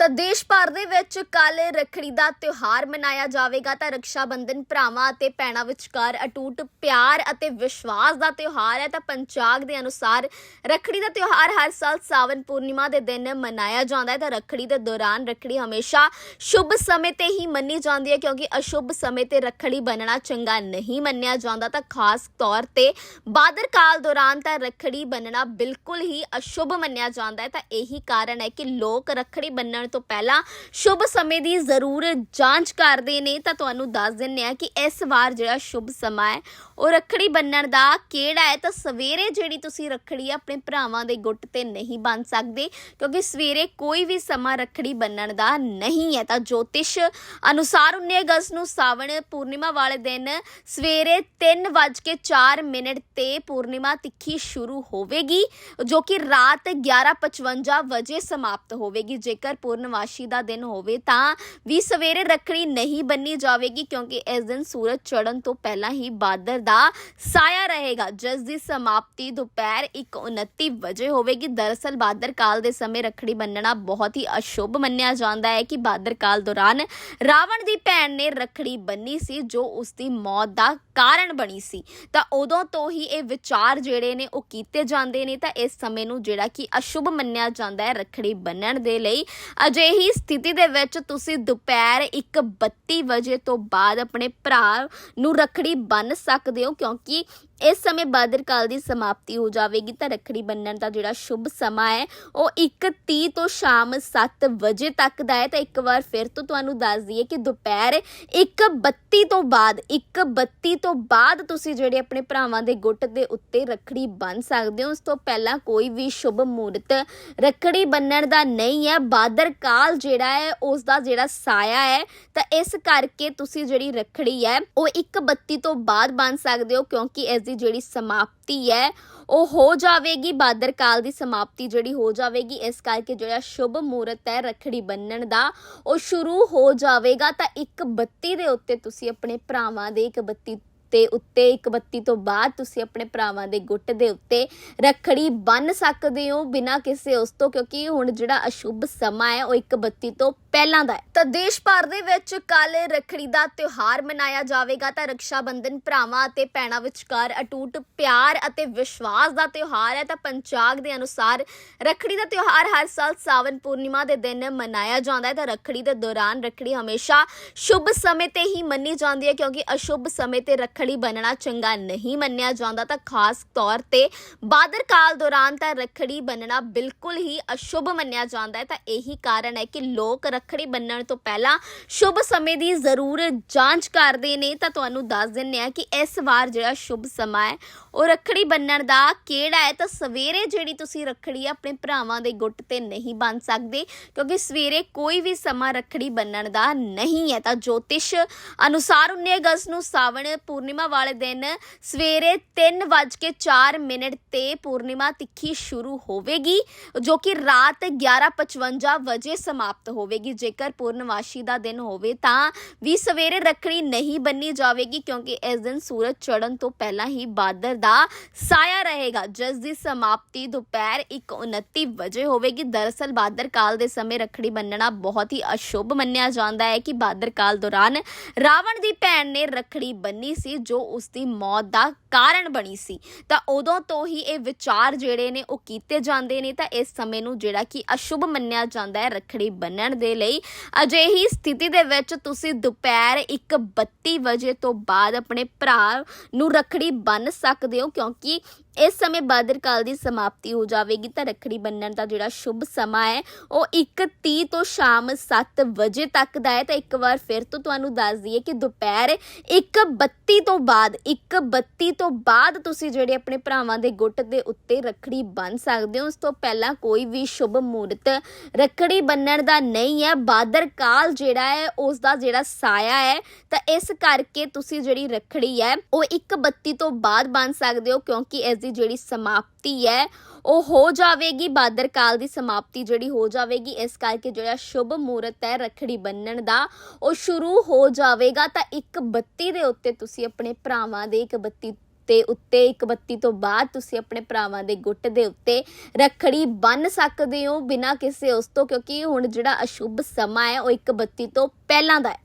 ਤਾਂ ਦੇਸ਼ ਭਰ ਦੇ ਵਿੱਚ ਕੱਲ ਰੱਖੜੀ ਦਾ ਤਿਉਹਾਰ ਮਨਾਇਆ ਜਾਵੇਗਾ ਤਾਂ ਰਕਸ਼ਾ ਬੰਧਨ ਭਰਾਵਾਂ ਅਤੇ ਭੈਣਾਂ ਵਿਚਕਾਰ ਅਟੂਟ ਪਿਆਰ ਅਤੇ ਵਿਸ਼ਵਾਸ ਦਾ ਤਿਉਹਾਰ ਹੈ ਤਾਂ ਪੰਚਾਗ ਦੇ ਅਨੁਸਾਰ ਰੱਖੜੀ ਦਾ ਤਿਉਹਾਰ ਹਰ ਸਾਲ ਸਾਵਨ ਪੂਰਨਿਮਾ ਦੇ ਦਿਨ ਮਨਾਇਆ ਜਾਂਦਾ ਹੈ ਤਾਂ ਰੱਖੜੀ ਦੇ ਦੌਰਾਨ ਰੱਖੜੀ ਹਮੇਸ਼ਾ ਸ਼ੁਭ ਸਮੇਂ ਤੇ ਹੀ ਮੰਨੀ ਜਾਂਦੀ ਹੈ ਕਿਉਂਕਿ ਅਸ਼ੁਭ ਸਮੇਂ ਤੇ ਰੱਖੜੀ ਬੰਨਣਾ ਚੰਗਾ ਨਹੀਂ ਮੰਨਿਆ ਜਾਂਦਾ ਤਾਂ ਖਾਸ ਤੌਰ ਤੇ ਬਾਦਰ ਕਾਲ ਦੌਰਾਨ ਤਾਂ ਰੱਖੜੀ ਬੰਨਣਾ ਬਿਲਕੁਲ ਹੀ ਅਸ਼ੁਭ ਮੰਨਿਆ ਜਾਂਦਾ ਹੈ ਤਾਂ ਇਹੀ ਕਾਰਨ ਹੈ ਕਿ ਲੋਕ ਰੱਖੜੀ ਬੰਨਣ ਤੋਂ ਪਹਿਲਾਂ ਸ਼ੁਭ ਸਮੇਂ ਦੀ ਜ਼ਰੂਰ ਜਾਂਚ ਕਰਦੇ ਨੇ, ਤਾਂ ਤੁਹਾਨੂੰ ਦੱਸ ਦਿੰਨੇ ਆ ਕਿ ਇਸ ਵਾਰ ਜਿਹੜਾ ਸ਼ੁਭ ਸਮਾਂ ਹੈ, ਉਹ ਰੱਖੜੀ ਬੰਨਣ ਦਾ ਕਿਹੜਾ ਹੈ? ਤਾਂ ਸਵੇਰੇ ਜਿਹੜੀ ਤੁਸੀਂ ਰੱਖੜੀ ਆਪਣੇ ਭਰਾਵਾਂ ਦੇ ਗੁੱਟ ਤੇ ਨਹੀਂ ਬੰਨ ਸਕਦੇ, ਕਿਉਂਕਿ ਸਵੇਰੇ ਕੋਈ ਵੀ ਸਮਾਂ ਰੱਖੜੀ ਬੰਨਣ ਦਾ ਨਹੀਂ ਹੈ। ਤਾਂ ਜੋਤਿਸ਼ ਅਨੁਸਾਰ 19 ਅਗਸਤ ਨੂੰ ਸਾਵਣ ਪੂਰਨਿਮਾ ਵਾਲੇ ਦਿਨ ਸਵੇਰੇ 3:04 ਮਿੰਟ ਤੇ ਪੂਰਨਿਮਾ ਤਿੱਖੀ ਸ਼ੁਰੂ ਹੋਵੇਗੀ, ਜੋ ਕਿ ਰਾਤ 11:55 ਵਜੇ ਸਮਾਪਤ ਹੋਵੇਗੀ। ਜੇਕਰ ਪੂਰਨਵਾਸ਼ੀ ਦਾ ਦਿਨ ਹੋਵੇ ਤਾਂ ਵੀ ਸਵੇਰੇ ਰੱਖੜੀ ਨਹੀਂ ਬੰਨੀ ਜਾਵੇਗੀ ਕਿਉਂਕਿ ਇਸ ਦਿਨ ਸੂਰਜ ਚੜ੍ਹਨ ਤੋਂ ਪਹਿਲਾਂ ਹੀ ਬਾਦਰ ਦਾ ਸਾਇਆ ਰਹੇਗਾ। ਜਿਸ ਦੀ ਸਮਾਪਤੀ ਦੁਪਹਿਰ 1:29 ਵਜੇ ਹੋਵੇਗੀ। ਦਰਅਸਲ ਬਾਦਰ ਕਾਲ ਦੇ ਸਮੇਂ ਰੱਖੜੀ ਬੰਨਣਾ ਬਹੁਤ ਹੀ ਅਸ਼ੁਭ ਮੰਨਿਆ ਜਾਂਦਾ ਹੈ ਕਿ ਬਾਦਰ ਕਾਲ ਦੌਰਾਨ ਰਾਵਣ ਦੀ ਭੈਣ ਨੇ ਰੱਖੜੀ ਬੰਨੀ ਸੀ, ਜੋ ਉਸ ਦੀ ਮੌਤ ਦਾ ਕਾਰਨ ਬਣੀ ਸੀ। ਤਾਂ ਉਦੋਂ ਤੋਂ ਹੀ ਇਹ ਵਿਚਾਰ ਜਿਹੜੇ ਨੇ, ਉਹ ਕੀਤੇ ਜਾਂਦੇ ਨੇ। ਤਾਂ ਇਸ ਸਮੇਂ ਨੂੰ ਜਿਹੜਾ ਕਿ ਅਸ਼ੁਭ ਮੰਨਿਆ ਜਾਂਦਾ ਹੈ ਰੱਖੜੀ ਬੰਨਣ ਦੇ ਲਈ। ਅਜਿਹੀ ਸਥਿਤੀ ਦੇ ਵਿੱਚ ਤੁਸੀਂ ਦੁਪਹਿਰ 1:32 ਵਜੇ ਤੋਂ ਬਾਅਦ ਆਪਣੇ ਭਰਾ ਨੂੰ ਰੱਖੜੀ ਬੰਨ ਸਕਦੇ ਹੋ। ਕਿਉਂਕਿ ਇਸ ਸਮੇਂ ਬਾਦਰ ਕਾਲ ਦੀ ਸਮਾਪਤੀ ਹੋ ਜਾਵੇਗੀ। ਤਾਂ ਰੱਖੜੀ ਬੰਨਣ ਦਾ ਜਿਹੜਾ ਸ਼ੁਭ ਸਮਾਂ ਹੈ, ਉਹ 1:30 ਤੋਂ ਸ਼ਾਮ 7 ਵਜੇ ਤੱਕ ਦਾ ਹੈ। ਤਾਂ ਇੱਕ ਵਾਰ ਫਿਰ ਤੋਂ ਤੁਹਾਨੂੰ ਦੱਸ ਦਈਏ ਕਿ ਦੁਪਹਿਰ 1:32 ਤੋਂ ਬਾਅਦ 1:32 ਤੋਂ ਬਾਅਦ ਤੁਸੀਂ ਜਿਹੜੇ ਆਪਣੇ ਭਰਾਵਾਂ ਦੇ ਗੁੱਟ ਦੇ ਉੱਤੇ ਰੱਖੜੀ ਬੰਨ ਸਕਦੇ ਹੋ। ਉਸ ਤੋਂ ਪਹਿਲਾਂ ਕੋਈ ਵੀ ਸ਼ੁਭ ਮੂਰਤ ਰੱਖੜੀ ਬੰਨਣ ਦਾ ਨਹੀਂ ਹੈ। ਬਾਦਰ ਕਾਲ ਜਿਹੜਾ ਹੈ, ਉਸ ਦਾ ਜਿਹੜਾ ਸਾਇਆ ਹੈ, ਤਾਂ ਇਸ ਕਰਕੇ ਤੁਸੀਂ ਜਿਹੜੀ ਰੱਖੜੀ ਹੈ, ਉਹ 1:32 ਤੋਂ ਬਾਅਦ ਬੰਨ ਸਕਦੇ ਹੋ, ਕਿਉਂਕਿ ਇਸ ਦੀ ਜਿਹੜੀ ਸਮਾਪਤੀ ਹੈ, ਉਹ ਹੋ ਜਾਵੇਗੀ। ਬਾਦਰ ਕਾਲ ਦੀ ਸਮਾਪਤੀ ਜਿਹੜੀ ਹੋ ਜਾਵੇਗੀ, ਇਸ ਕਰਕੇ ਜਿਹੜਾ ਸ਼ੁਭ ਮੂਰਤ ਹੈ ਰੱਖੜੀ ਬੰਨਣ ਦਾ, ਉਹ ਸ਼ੁਰੂ ਹੋ ਜਾਵੇਗਾ। ਤਾਂ 1:32 ਦੇ ਉੱਤੇ ਤੁਸੀਂ ਆਪਣੇ ਭਰਾਵਾਂ ਦੇ 1:32 ਤੇ ਉੱਤੇ 1:32 ਤੋਂ ਬਾਅਦ ਤੁਸੀਂ ਆਪਣੇ ਭਰਾਵਾਂ ਦੇ ਗੁੱਟ ਦੇ ਉੱਤੇ ਰੱਖੜੀ ਬੰਨ ਸਕਦੇ ਹੋ ਬਿਨਾਂ ਕਿਸੇ ਉਸ ਤੋਂ, ਕਿਉਂਕਿ ਹੁਣ ਜਿਹੜਾ ਅਸ਼ੁਭ ਸਮਾਂ ਹੈ, ਉਹ 1:32 ਤੋਂ ਪਹਿਲਾਂ ਦਾ ਹੈ। ਤਾਂ ਦੇਸ਼ ਭਰ ਦੇ ਵਿੱਚ ਕੱਲ ਰੱਖੜੀ ਦਾ ਤਿਉਹਾਰ ਮਨਾਇਆ ਜਾਵੇਗਾ। ਤਾਂ ਰਕਸ਼ਾ ਬੰਧਨ ਭਰਾਵਾਂ ਅਤੇ ਭੈਣਾਂ ਵਿਚਕਾਰ ਅਟੂਟ ਪਿਆਰ ਅਤੇ ਵਿਸ਼ਵਾਸ ਦਾ ਤਿਉਹਾਰ ਹੈ। ਤਾਂ ਪੰਚਾਗ ਦੇ ਅਨੁਸਾਰ ਰੱਖੜੀ ਦਾ ਤਿਉਹਾਰ ਹਰ ਸਾਲ ਸਾਵਨ ਪੂਰਨਿਮਾ ਦੇ ਦਿਨ ਮਨਾਇਆ ਜਾਂਦਾ ਹੈ। ਤਾਂ ਰੱਖੜੀ ਦੇ ਦੌਰਾਨ ਰੱਖੜੀ ਹਮੇਸ਼ਾ ਸ਼ੁਭ ਸਮੇਂ ਤੇ ਹੀ ਮੰਨੀ ਜਾਂਦੀ ਹੈ। ਕਿਉਂਕਿ ਅਸ਼ੁਭ ਸਮੇਂ ਤੇ ਰੱਖੜੀ ਬੰਨਣਾ ਚੰਗਾ ਨਹੀਂ ਮੰਨਿਆ ਜਾਂਦਾ। ਤਾਂ ਖਾਸ ਤੌਰ ਤੇ ਬਾਦਰ ਕਾਲ ਦੌਰਾਨ ਤਾਂ ਰੱਖੜੀ ਬੰਨਣਾ ਬਿਲਕੁਲ ਹੀ ਅਸ਼ੁਭ ਮੰਨਿਆ ਜਾਂਦਾ ਹੈ। ਤਾਂ ਇਹੀ ਕਾਰਨ ਹੈ ਕਿ ਲੋਕ ਰੱਖੜੀ ਬੰਨਣ ਤੋਂ ਪਹਿਲਾਂ ਸ਼ੁਭ ਸਮੇਂ ਦੀ ਜ਼ਰੂਰ ਜਾਂਚ ਕਰਦੇ ਨੇ ਤਾਂ ਤੁਹਾਨੂੰ ਦੱਸ ਦਿੰਨੇ ਆ ਕਿ ਇਸ ਵਾਰ ਜਿਹੜਾ ਸ਼ੁਭ ਸਮਾਂ ਹੈ ਉਹ ਰੱਖੜੀ ਬੰਨਣ ਦਾ ਕਿਹੜਾ ਹੈ? ਤਾਂ ਸਵੇਰੇ ਜਿਹੜੀ ਤੁਸੀਂ ਰੱਖੜੀ ਆਪਣੇ ਭਰਾਵਾਂ ਦੇ ਗੁੱਟ ਤੇ ਨਹੀਂ ਬੰਨ ਸਕਦੇ, ਕਿਉਂਕਿ ਸਵੇਰੇ ਕੋਈ ਵੀ ਸਮਾਂ ਰੱਖੜੀ ਬੰਨਣ ਦਾ ਨਹੀਂ ਹੈ। ਤਾਂ ਜੋਤਿਸ਼ ਅਨੁਸਾਰ 19 ਅਗਸਤ ਨੂੰ ਸਾਵਣ ਪੂਰਨਿਮਾ ਵਾਲੇ ਦਿਨ ਸਵੇਰੇ 3:04 ਮਿੰਟ ਤੇ ਪੂਰਨਿਮਾ ਤਿੱਖੀ ਸ਼ੁਰੂ ਹੋਵੇਗੀ, ਜੋ ਕਿ ਰਾਤ 11:55 ਵਜੇ ਸਮਾਪਤ ਹੋਵੇਗੀ। ਜੇਕਰ ਪੂਰਨਵਾਸ਼ੀ ਦਾ ਦਿਨ ਹੋਵੇ ਤਾਂ ਵੀ ਸਵੇਰੇ ਰੱਖੜੀ ਨਹੀਂ ਬੰਨੀ ਜਾਵੇਗੀ, ਕਿਉਂਕਿ ਇਸ ਦਿਨ ਸੂਰਜ ਚੜ੍ਹਨ ਤੋਂ ਪਹਿਲਾਂ ਹੀ ਬਾਦਰ ਦਾ ਸਾਇਆ ਰਹੇਗਾ। ਜਿਸ ਦੀ ਸਮਾਪਤੀ ਦੁਪਹਿਰ 1:29 ਵਜੇ ਹੋਵੇਗੀ। ਦਰਅਸਲ ਬਾਦਰ ਕਾਲ ਦੇ ਸਮੇਂ ਰੱਖੜੀ ਬੰਨਣਾ ਬਹੁਤ ਹੀ ਅਸ਼ੁਭ ਮੰਨਿਆ ਜਾਂਦਾ ਹੈ ਕਿ ਬਾਦਰ ਕਾਲ ਦੌਰਾਨ ਰਾਵਣ ਦੀ ਭੈਣ ਨੇ ਰੱਖੜੀ ਬੰਨੀ ਸੀ, ਜੋ ਉਸ ਦੀ ਮੌਤ ਦਾ ਕਾਰਨ ਬਣੀ ਸੀ। ਤਾਂ ਉਦੋਂ ਤੋਂ ਹੀ ਇਹ ਵਿਚਾਰ ਜਿਹੜੇ ਨੇ, ਉਹ ਕੀਤੇ ਜਾਂਦੇ ਨੇ। ਤਾਂ ਇਸ ਸਮੇਂ ਨੂੰ ਜਿਹੜਾ ਕਿ ਅਸ਼ੁਭ ਮੰਨਿਆ ਜਾਂਦਾ ਹੈ ਰੱਖੜੀ ਬੰਨਣ ਦੇ ਲਈ। ਅਜਿਹੀ ਸਥਿਤੀ ਦੇ ਵਿੱਚ ਤੁਸੀਂ ਦੁਪਹਿਰ 1:32 ਵਜੇ ਤੋਂ ਬਾਅਦ ਆਪਣੇ ਭਰਾ ਨੂੰ ਰੱਖੜੀ ਬੰਨ ਸਕਦੇ ਹੋ, ਕਿਉਂਕਿ ਇਸ ਸਮੇਂ ਬਾਦਰ ਕਾਲ ਦੀ ਸਮਾਪਤੀ ਹੋ ਜਾਵੇਗੀ। ਤਾਂ ਰੱਖੜੀ ਬੰਨਣ ਦਾ ਜਿਹੜਾ ਸ਼ੁਭ ਸਮਾਂ ਹੈ, ਉਹ 1:30 ਤੋਂ ਸ਼ਾਮ 7 ਵਜੇ ਤੱਕ ਦਾ ਹੈ। ਤਾਂ ਇੱਕ ਵਾਰ ਫਿਰ ਤੋਂ ਤੁਹਾਨੂੰ ਦੱਸ ਦਈਏ ਕਿ ਦੁਪਹਿਰ 1:32 ਤੋਂ ਬਾਅਦ 1:32 ਤੋਂ ਬਾਅਦ ਤੁਸੀਂ ਜਿਹੜੇ ਆਪਣੇ ਭਰਾਵਾਂ ਦੇ ਗੁੱਟ ਦੇ ਉੱਤੇ ਰੱਖੜੀ ਬੰਨ ਸਕਦੇ ਹੋ। ਉਸ ਤੋਂ ਪਹਿਲਾਂ ਕੋਈ ਵੀ ਸ਼ੁਭ ਮੂਰਤ ਰੱਖੜੀ ਬੰਨਣ ਦਾ ਨਹੀਂ ਹੈ। ਬਾਦਰ ਕਾਲ ਜਿਹੜਾ ਹੈ, ਉਸ ਦਾ ਜਿਹੜਾ ਸਾਇਆ ਹੈ, ਤਾਂ ਇਸ ਕਰਕੇ ਤੁਸੀਂ ਜਿਹੜੀ ਰੱਖੜੀ ਹੈ, ਉਹ 1:32 ਤੋਂ ਬਾਅਦ ਬੰਨ ਸਕਦੇ ਹੋ ਕਿਉਂਕਿ ਇਸ ਦੀ ਜਿਹੜੀ ਸਮਾਪਤੀ ਹੈ, ਉਹ ਹੋ ਜਾਵੇਗੀ, ਬਾਦਰ ਕਾਲ ਦੀ ਸਮਾਪਤੀ ਜਿਹੜੀ ਹੋ ਜਾਵੇਗੀ, ਇਸ ਕਰਕੇ ਜਿਹੜਾ ਸ਼ੁਭ ਮੂਰਤ ਹੈ ਰੱਖੜੀ ਬੰਨਣ ਦਾ, ਉਹ ਸ਼ੁਰੂ ਹੋ ਜਾਵੇਗਾ। ਤਾਂ 1:32 ਦੇ ਉੱਤੇ ਤੁਸੀਂ ਆਪਣੇ ਭਰਾਵਾਂ ਦੇ 1:32 ਦੇ ਉੱਤੇ, ਇੱਕ ਬੱਤੀ ਤੋਂ ਬਾਅਦ ਤੁਸੀਂ ਆਪਣੇ ਭਰਾਵਾਂ ਦੇ ਗੁੱਟ ਦੇ ਉੱਤੇ ਰੱਖੜੀ ਬੰਨ ਸਕਦੇ ਹੋ ਬਿਨਾਂ ਕਿਸੇ ਉਸ ਤੋਂ, ਕਿਉਂਕਿ ਹੁਣ ਜਿਹੜਾ ਅਸ਼ੁਭ ਸਮਾਂ ਹੈ, ਉਹ ਇੱਕ ਬੱਤੀ ਤੋਂ ਪਹਿਲਾਂ ਦਾ ਹੈ।